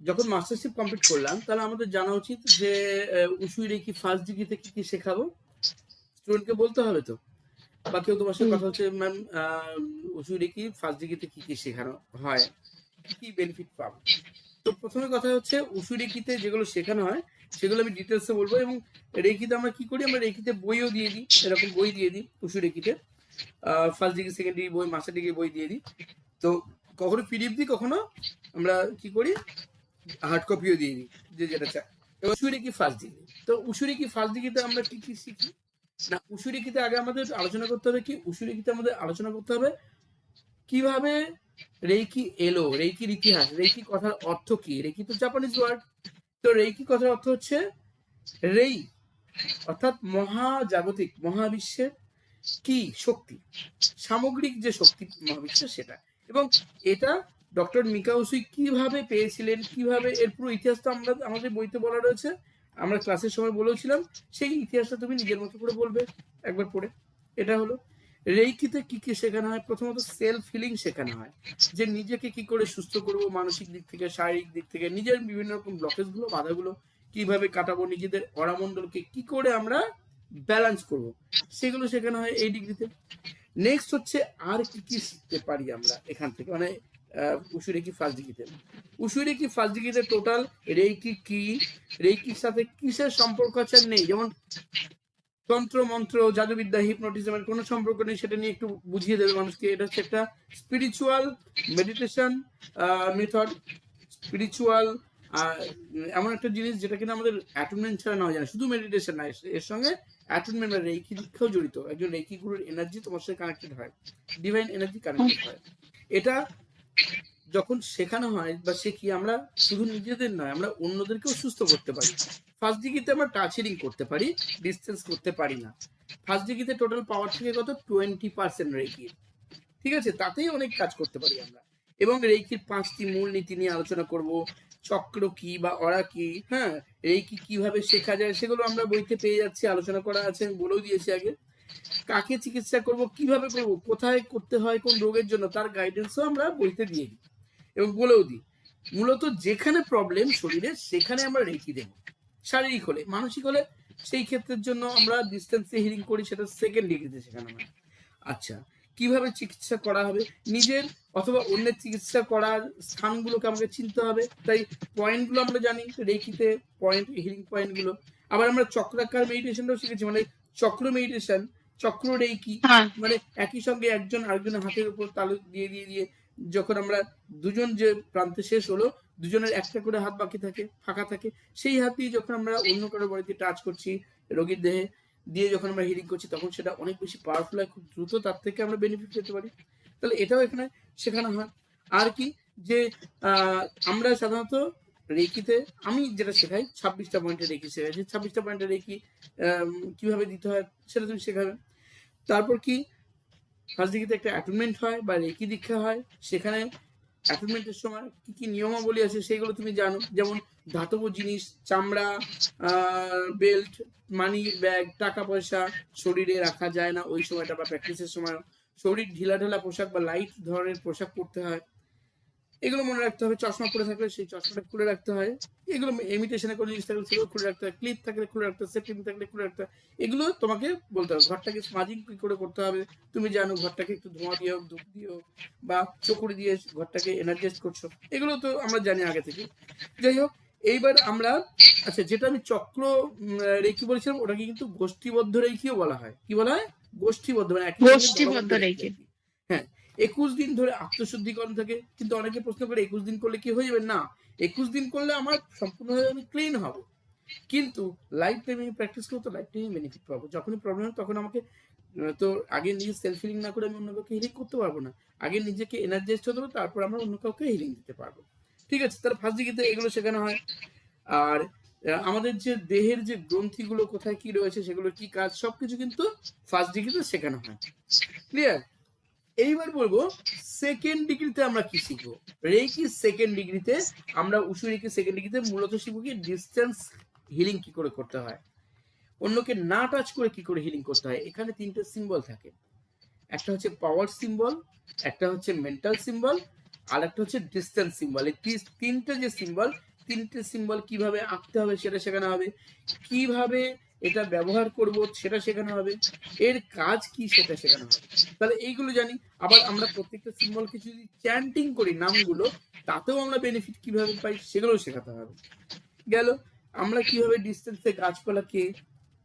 যখন mastership complete করলাম, তাহলে আমাদের জানা উচিত যে উসুই রেকি ফার্স্ট ডিগ্রিতে কি কি শেখাবো? স্টুডেন্টকে বলতে হবে তো? বা কেউ তোমার সাথে কথা হচ্ছে ম্যাম উসুই রেকি ফার্স্ট ডিগ্রিতে কি কি শেখানো হয়? কি কি বেনিফিট পাবো? তো প্রথমে কথা হচ্ছে উসুই রেকিতে যেগুলো শেখানো হয়, সেগুলো আমি ডিটেলসে বলব এবং রেকিতে আমরা কি করি? আমরা রেকিতে বইও দিয়ে দিই, এরকম বই দিয়ে দিই উসুই রেকিতে ফার্স্ট ডিগ্রি সেকেন্ড ডিগ্রি বই মাস্টার ডিগ্রি বই দিয়ে দিই। তো কখনো পিডিএফ দিই, কখনো আমরা কি করি? হার্ড কপিও দিয়ে দিই যে যেটা চাই এবার উসুরি কি ফার্স্ট ডিগ্রি তো উসুরি কি ফার্স্ট ডিগ্রিতে আমরা কি কি শিখি? না উসুরি কিতে আগে আমাদের আলোচনা করতে হবে কি? উসুরি কিতে আমাদের আলোচনা করতে হবে কীভাবে রেইকি এলো, রেইকির ইতিহাস, রেইকি কথার অর্থ কি? রেইকি তো জাপানিজ ওয়ার্ড তো রেইকি কথার অর্থ হচ্ছে রেই, অর্থাৎ মহাজাগতিক, মহাবিশ্বের কি? শক্তি। সামগ্রিক যে শক্তি মহাবিশ্ব সেটা। এবং এটা ডক্টর মিকাউসুই কীভাবে পেয়েছিলেন? কীভাবে? এর পুরো ইতিহাসটা আমরা, আমাদের বইতে বলা রয়েছে। আমরা ক্লাসের সময় বলেছিলাম সেই ইতিহাসটা তুমি নিজের মতো করে বলবে, একবার পড়ে। এটা হলো, রেইকিতে কি কি শেখানো হয়? প্রথমত সেলফ ফিলিং শেখানো হয়। যে নিজেকে কি করে সুস্থ করব, মানসিক দিক থেকে, শারীরিক দিক থেকে, নিজের বিভিন্ন রকম ব্লকেজগুলো, বাধাগুলো কীভাবে কাটাবো, নিজেদের অরামণ্ডলকে কি করে আমরা ব্যালেন্স করব, সেগুলো শেখানো হয় এই ডিগ্রিতে। নেক্সট হচ্ছে, আর কি কি শিখতে পারি আমরা এখান থেকে? মানে উসুরে কি ফার্স্ট ডিগ্রিতে উসুরে কি ফার্স্ট টোটাল রেইকি কি? রেইকির সাথে কিসের সম্পর্ক আছে নেই? যেমন তন্ত্র, মন্ত্র, জাদুবিদ্যা হিপনোটিজমের কোনো সম্পর্ক নেই, সেটা নিয়ে একটু বুঝিয়ে দেবে মানুষকে। এটা হচ্ছে একটা স্পিরিচুয়াল মেডিটেশন মেথড স্পিরিচুয়াল এমন একটা জিনিস যেটা কিনা আমাদের অ্যাটুনমেন্ট ছাড়া নেওয়া যায় না। শুধু মেডিটেশন নয় এর সঙ্গে অ্যাটুনমেন্ট বা রেইকি দীক্ষাও জড়িত। একজন রেইকি গুরুর এনার্জি তোমার সাথে কানেক্টেড হয়। ডিভাইন এনার্জি কানেক্টেড হয়। এটা যখন শেখানো হয় বা শিখি, আমরা শুধু নিজেদের নয়, আমরা অন্যদেরকেও সুস্থ করতে পারি। ফার্স্ট ডিগ্রিতে আমরা টাচ করতে পারি ডিস্টেন্স করতে পারি না। ফার্স্ট ডিগ্রিতে টোটাল পাওয়ার থেকে কত? টোয়েন্টি পার্সেন্ট রেকি ঠিক আছে? তাতেই অনেক কাজ করতে পারি আমরা। এবং রেকির পাঁচটি মূল নীতি নিয়ে আলোচনা করব। চক্র কি বা অরা কি? হ্যাঁ রেকি কীভাবে শেখা যায় সেগুলো আমরা বইতে পেয়ে যাচ্ছি, আলোচনা করা আছে, আমি বলেও দিয়েছি আগে। কাকে চিকিৎসা করব, কীভাবে করব, কোথায় করতে হয়, কোন রোগের জন্য, তার গাইডেন্সও আমরা বইতে দিয়ে দিই। এবং বলেও দিই মূলত যেখানে প্রবলেম শরীরে সেখানে আমরা রেখি দেব। শারীরিক হলে মানসিক হলে সেই ক্ষেত্রের জন্য আমরা ডিস্টেন্সে হিলিং করি সেটা সেকেন্ড ডিগ্রিতে শেখানো হয় আচ্ছা কীভাবে চিকিৎসা করা হবে? নিজের অথবা অন্যের চিকিৎসা করার স্থানগুলোকে আমাকে চিনতে হবে। তাই পয়েন্টগুলো আমরা জানি রেখিতে পয়েন্ট হিলিং পয়েন্টগুলো আবার আমরা চক্রাকার মেডিটেশনটাও শিখেছি মানে চক্র মেডিটেশন চক্র রেকি মানে একই সঙ্গে একজন আরেকজনের হাতের উপর তালু দিয়ে দিয়ে দিয়ে যখন আমরা দুজন যে প্রান্তে শেষ হলো দুজনের একটা করে হাত বাকি থাকে ফাঁকা থাকে সেই হাত দিয়ে যখন আমরা অন্য কারও বাড়িতে টাচ করছি রোগীর দেহে দিয়ে যখন আমরা হিলিং করছি তখন সেটা অনেক বেশি পাওয়ারফুল হয় খুব দ্রুত তার থেকে আমরা বেনিফিট পেতে পারি। তাহলে এটাও এখানে শেখানো হয়। আর কি? যে আমরা সাধারণত রেকিতে আমি যেটা শেখাই ছাব্বিশটা পয়েন্টে রেকি শেখাচ্ছি ছাব্বিশটা পয়েন্টে রেকি কীভাবে দিতে হয় সেটা তুমি শেখাবে। তারপর কি? ফার্স্ট একটা অ্যাটেনমেন্ট হয় বা রেকি দীক্ষা হয়, সেখানে অ্যাটেনমেন্টের সময় কি কি নিয়মাবলী আছে সেগুলো তুমি জানো? যেমন ধাতব জিনিস, চামড়া বেল্ট মানি ব্যাগ টাকা পয়সা শরীরে রাখা যায় না ওই সময়টা বা প্র্যাকটিসের সময়। শরীর ঢিলা ঢালা পোশাক বা লাইট ধরনের পোশাক পরতে হয়। এগুলো মনে রাখতে হবে চশমা পরে থাকলে সেই চশমাটা খুলে রাখতে হয়। এগুলো ইমিটেশনে কোনো জিনিস থাকলে সেগুলো খুলে রাখতে হয়। ক্লিপ থাকলে খুলে রাখতে হয় সেফটি থাকলে খুলে রাখতে হয়। এগুলো তোমাকে বলতে হবে ঘরটাকে স্মাজিং কি করে করতে হবে? তুমি জানো ঘরটাকে একটু ধোঁয়া দিয়ে হোক ধূপ দিয়ে হোক বা চকুরি দিয়ে ঘরটাকে এনার্জাইজ করছ। এগুলো তো আমরা জানি আগে থেকে। যাই হোক এইবার আমরা আচ্ছা যেটা আমি চক্র রেখি বলেছিলাম ওটাকে কিন্তু গোষ্ঠীবদ্ধ রেখিও বলা হয়। কি বলা হয়? গোষ্ঠীবদ্ধ মানে গোষ্ঠীবদ্ধ রেখি। হ্যাঁ একুশ দিন ধরে আত্মশুদ্ধিকরণ থাকে। কিন্তু অনেকে প্রশ্ন করে, একুশ দিন করলে কি হয়ে যাবে? না, একুশ দিন করলে আমার সম্পূর্ণভাবে আমি ক্লিন হব। কিন্তু লাইফ টাইম আমি প্র্যাকটিস করব তো লাইফ টাইমে বেনিফিট পাবো। যখনই প্রবলেম হয়, তখন আমাকে তো আগে নিজে সেলফ হিলিং না করে আমি অন্য কাউকে হিলিং করতে পারব না। আগে নিজেকে এনার্জাইজ হতে হবে তারপর আমরা অন্য কাউকে হিলিং দিতে পারব। ঠিক আছে তার ফার্স্ট ডিগ্রিতে এগুলো শেখানো হয়। আর আমাদের যে দেহের যে গ্রন্থিগুলো কোথায় কি রয়েছে সেগুলো কি কাজ, সবকিছু কিন্তু ফার্স্ট ডিগ্রিতে শেখানো হয়। ক্লিয়ার এইবার বলব সেকেন্ড ডিগ্রিতে আমরা কি শিখব? রেকি সেকেন্ড ডিগ্রিতে আমরা উসু রেকি সেকেন্ড ডিগ্রিতে মূলত শিখব কি ডিস্টেন্স হিলিং কি করে করতে হয়? অন্যকে না টাচ করে কি করে হিলিং করতে হয়? এখানে তিনটে সিম্বল থাকে। একটা হচ্ছে পাওয়ার সিম্বল একটা হচ্ছে মেন্টাল সিম্বল আর একটা হচ্ছে ডিস্টেন্স সিম্বল এই তিনটে যে সিম্বল তিনটে সিম্বল কীভাবে আঁকতে হবে সেটা শেখানো হবে। কীভাবে এটা ব্যবহার করব, সেটা শেখানো হবে। এর কাজ কি সেটা শেখানো হবে। তাহলে এইগুলো জানি। আবার আমরা প্রত্যেকটা সিম্বল কিছু যদি চ্যান্টিং করি নামগুলো, তাতেও আমরা বেনিফিট কীভাবে পাই সেগুলো শেখাতে হবে। গেল। আমরা কীভাবে ডিস্টেন্সে গাছপালাকে,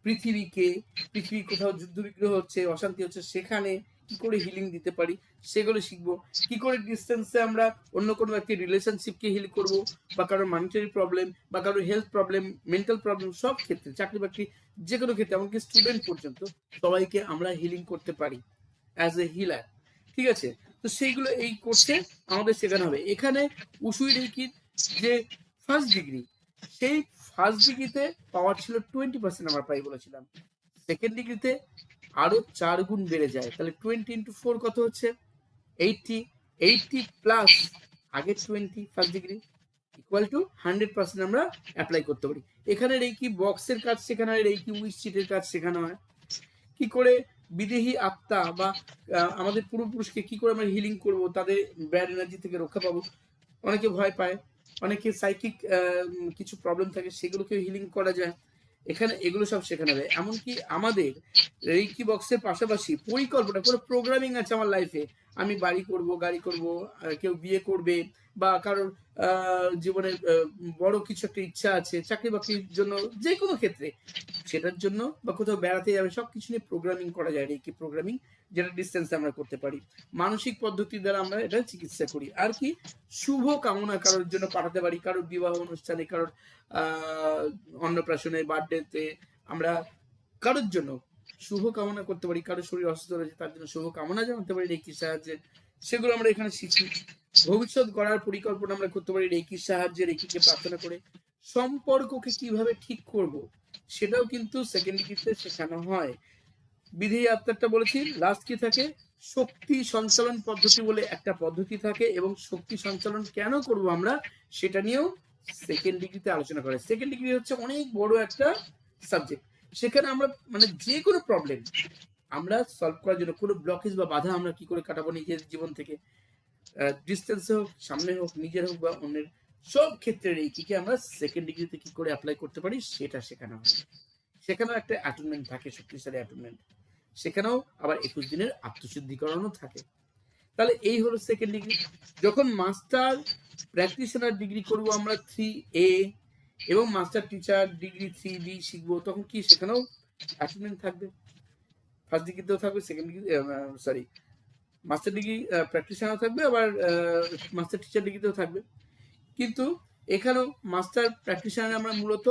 পৃথিবীকে, পৃথিবী কোথাও যুদ্ধ বিগ্রহ হচ্ছে, অশান্তি হচ্ছে, সেখানে কি করে হিলিং দিতে পারি, সেগুলো শিখব। কি করে ডিস্টেন্সে আমরা অন্য কোনো একটি রিলেশনশিপকে হিল করব, বা কারোর মানিটারি প্রবলেম বা কারোর হেলথ প্রবলেম মেন্টাল প্রবলেম সব ক্ষেত্রে, চাকরি বাকরি যে কোনো ক্ষেত্রে, এমনকি স্টুডেন্ট পর্যন্ত, সবাইকে আমরা হিলিং করতে পারি অ্যাজ এ হিলার ঠিক আছে? তো সেইগুলো এই কোর্সে আমাদের শেখানো হবে। এখানে উসুই রেকির যে ফার্স্ট ডিগ্রি সেই ফার্স্ট ডিগ্রিতে পাওয়ার ছিল টোয়েন্টি পার্সেন্ট আমরা পাই বলেছিলাম। সেকেন্ড ডিগ্রিতে আরও চার গুণ বেড়ে যায়। তাহলে টোয়েন্টি ইন্টু ফোর কত হচ্ছে? এইটটি এইটটি প্লাস আগের twenty first degree equal to hundred percent আমরা অ্যাপ্লাই করতে পারি। এখানে রেকি বক্সের কাজ শেখানো হয় রেকি উইচ শিটের কাজ শেখানো হয়। কি করে বিদেহী আত্মা বা আমাদের পূর্বপুরুষকে কি করে আমরা হিলিং করব, তাদের ব্যাড এনার্জি থেকে রক্ষা পাবো? অনেকে ভয় পায়, অনেকে সাইকিক কিছু প্রবলেম থাকে সেগুলোকে হিলিং করা যায়। এখানে এগুলো সব শেখানো হবে। এমনকি আমাদের রেকি বক্সের পাশাপাশি পরিকল্পনা, কোনো প্রোগ্রামিং আছে আমার লাইফে আমি বাড়ি করব, গাড়ি করব কেউ বিয়ে করবে বা কারোর জীবনে বড় কিছু একটা ইচ্ছা আছে, চাকরি বাকরির জন্য যে কোনো ক্ষেত্রে। সেটার জন্য বা কোথাও বেড়াতে যাবে সব কিছু নিয়ে প্রোগ্রামিং করা যায় রেকি প্রোগ্রামিং যেটা ডিস্টেন্সে আমরা করতে পারি। মানসিক পদ্ধতি দ্বারা আমরা এটা চিকিৎসা করি। আর কি, শুভ কামনা কারোর জন্য পাঠাতে পারি, কারোর বিবাহ অনুষ্ঠানে, কারোর অন্নপ্রাশনে বার্থডেতে আমরা কারোর জন্য শুভ কামনা করতে পারি, কারোর শরীর অসুস্থ রয়েছে তার জন্য শুভ কামনা জানাতে পারি রেকির সাহায্যে। সেগুলো আমরা এখানে শিখি। ভবিষ্যৎ গড়ার পরিকল্পনা আমরা করতে পারি রেকির সাহায্যে, রেকিকে প্রার্থনা করে। সম্পর্ককে কীভাবে ঠিক করব সেটাও কিন্তু সেকেন্ড ডিগ্রিতে শেখানো হয়। বিধি আত্মারটা বলেছি লাস্ট কি থাকে, শক্তি সঞ্চালন পদ্ধতি বলে একটা পদ্ধতি থাকে এবং শক্তি সঞ্চালন কেন করব আমরা সেটা নিয়েও সেকেন্ড ডিগ্রিতে আলোচনা করে। সেকেন্ড ডিগ্রি হচ্ছে অনেক বড় একটা সাবজেক্ট সেখানে আমরা মানে যে কোনো প্রবলেম আমরা সলভ করার জন্য কোনো ব্লকেজ বা বাধা আমরা কি করে কাটাবো নিজের জীবন থেকে? ডিস্টেন্সে হোক, সামনে হোক, নিজের হোক বা অন্যের, সব ক্ষেত্রে এই কি আমরা সেকেন্ড ডিগ্রিতে কি করে অ্যাপ্লাই করতে পারি সেটা শেখানো হয়। সেখানেও একটা অ্যাটেনমেন্ট থাকে, শক্তিশালী অ্যাটেনমেন্ট সেখানেও আবার একুশ দিনের আত্মশুদ্ধিকরণও থাকে। তাহলে এই হলো সেকেন্ড ডিগ্রি যখন মাস্টার প্র্যাকটিশনার ডিগ্রি করব আমরা থ্রি এ এবং master teacher degree three B শিখব, তখন কি সেখানেও অ্যাটেন্ডেন্ট থাকবে? ফার্স্ট ডিগ্রিতেও থাকবে second degree sorry master degree practitioner থাকবে, আবার মাস্টার টিচার ডিগ্রিতেও থাকবে। কিন্তু এখানেও মাস্টার প্র্যাকটিশনারে আমরা মূলত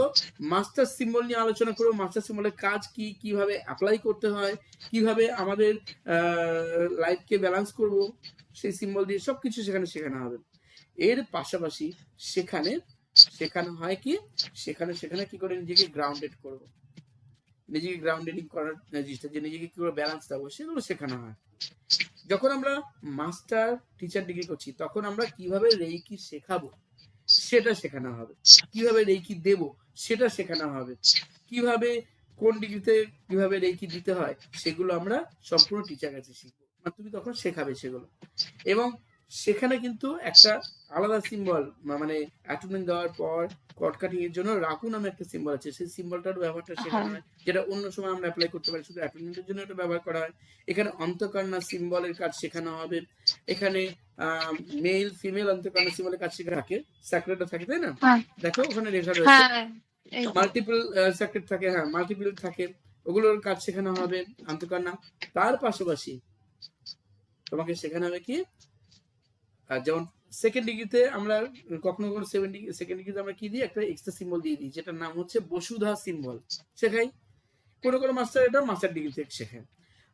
মাস্টার সিম্বল নিয়ে আলোচনা করব। মাস্টার সিম্বলের কাজ কি, কীভাবে অ্যাপ্লাই করতে হয়, কীভাবে আমাদের লাইফকে ব্যালেন্স করব, সেই সিম্বল দিয়ে সব কিছু সেখানে শেখানো হবে। এর পাশাপাশি সেখানে শেখানো হয় কি, সেখানে সেখানে কি করে নিজেকে গ্রাউন্ডেড করব। নিজেকে গ্রাউন্ডেডিং করার জিনিসটা যে নিজেকে কি করে ব্যালেন্স থাকব সেগুলো শেখানো হয়। যখন আমরা মাস্টার টিচার ডিগ্রি করছি, তখন আমরা কীভাবে রেইকি শেখাবো? সেটা শেখানো হবে। কীভাবে রেকি দেব, সেটা শেখানো হবে। কীভাবে, কোন ডিগ্রিতে কীভাবে রেকি দিতে হয়, সেগুলো আমরা সম্পূর্ণ টিচার কাছে শিখব। মানে তুমি তখন শেখাবে সেগুলো। এবং সেখানে কিন্তু একটা আলাদা সিম্বল মানে অ্যাটুমেন্ট দেওয়ার পর কট কাটিং এর জন্য রাকু নামে একটা সিম্বল আছে। সেই সিম্বলটার ব্যবহারটা শেখানো হয়। যেটা অন্য সময় আমরা অ্যাপ্লাই করতে পারি। শুধু অ্যাটুমেন্টের জন্য এটা ব্যবহার করা হয়। এখানে অন্তকর্ণা সিম্বলের কাজ শেখানো হবে। এখানে মেল ফিমেল অন্তকর্ণা সিম্বলের কাজ শেখা থাকে। স্যাক্রেটও থাকে তাই না? হ্যাঁ। দেখো ওখানে লেখা রয়েছে। হ্যাঁ মাল্টিপল সার্কিট থাকে হ্যাঁ মাল্টিপল থাকে। ওগুলোর কাজ শেখানো হবে আন্তকন্যা তার পাশাপাশি তোমাকে শেখানো হবে কি? যেমন সেকেন্ড ডিগ্রিতে আমরা কখনো কখনো সেভেন ডিগ্রি সেকেন্ড ডিগ্রিতে আমরা কি দিই? একটা এক্সট্রা সিম্বল দিয়ে দিই যেটার নাম হচ্ছে বসুধা সিম্বল শেখাই? কোনো কোনো মাস্টার এটা মাস্টার ডিগ্রি থেকে শেখায়।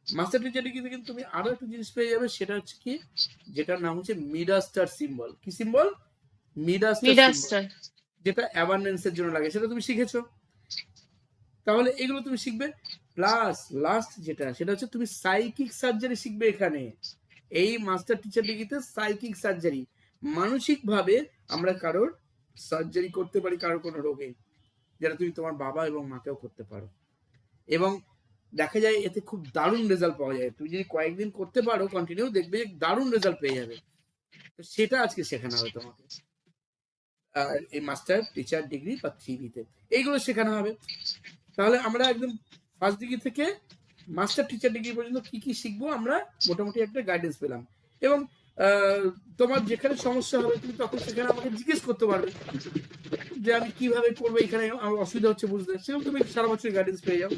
মাস্টার টিচার ডিগ্রিতে কিন্তু তুমি আরও একটা জিনিস পেয়ে যাবে সেটা হচ্ছে কি? যেটার নাম হচ্ছে মিডাস্টার সিম্বল কি সিম্বল মিডাস্টার যেটা অ্যাবান্ডেন্সের জন্য লাগে সেটা তুমি শিখেছো। তাহলে এগুলো তুমি শিখবে। প্লাস লাস্ট যেটা সেটা হচ্ছে তুমি সাইকিক সার্জারি শিখবে এখানে। এই মাস্টার টিচার ডিগ্রিতে সাইকিক সার্জারি মানসিক ভাবে আমরা কারোর সার্জারি করতে পারি, কারোর কোনো রোগে, যেটা তুমি তোমার বাবা এবং মাকেও করতে পারো। এবং দেখা যায় এতে খুব দারুণ রেজাল্ট পাওয়া যায়। তুমি যদি কয়েকদিন করতে পারো কন্টিনিউ দেখবে যে দারুণ রেজাল্ট পেয়ে যাবে। তো সেটা আজকে শেখানো হবে তোমাকে। এই মাস্টার টিচার ডিগ্রি বা থ্রিবিতে এইগুলো শেখানো হবে। তাহলে আমরা একদম ফার্স্ট ডিগ্রি থেকে মাস্টার টিচার ডিগ্রি পর্যন্ত কি কি শিখব আমরা মোটামুটি একটা গাইডেন্স পেলাম। এবং তোমার যেখানে সমস্যা হবে তুমি তখন সেখানে আমাকে জিজ্ঞেস করতে পারবে যে আমি কীভাবে করব, এখানে আমার অসুবিধা হচ্ছে বুঝতে। সেরকম তুমি সারা বছর গাইডেন্স পেয়ে যাও।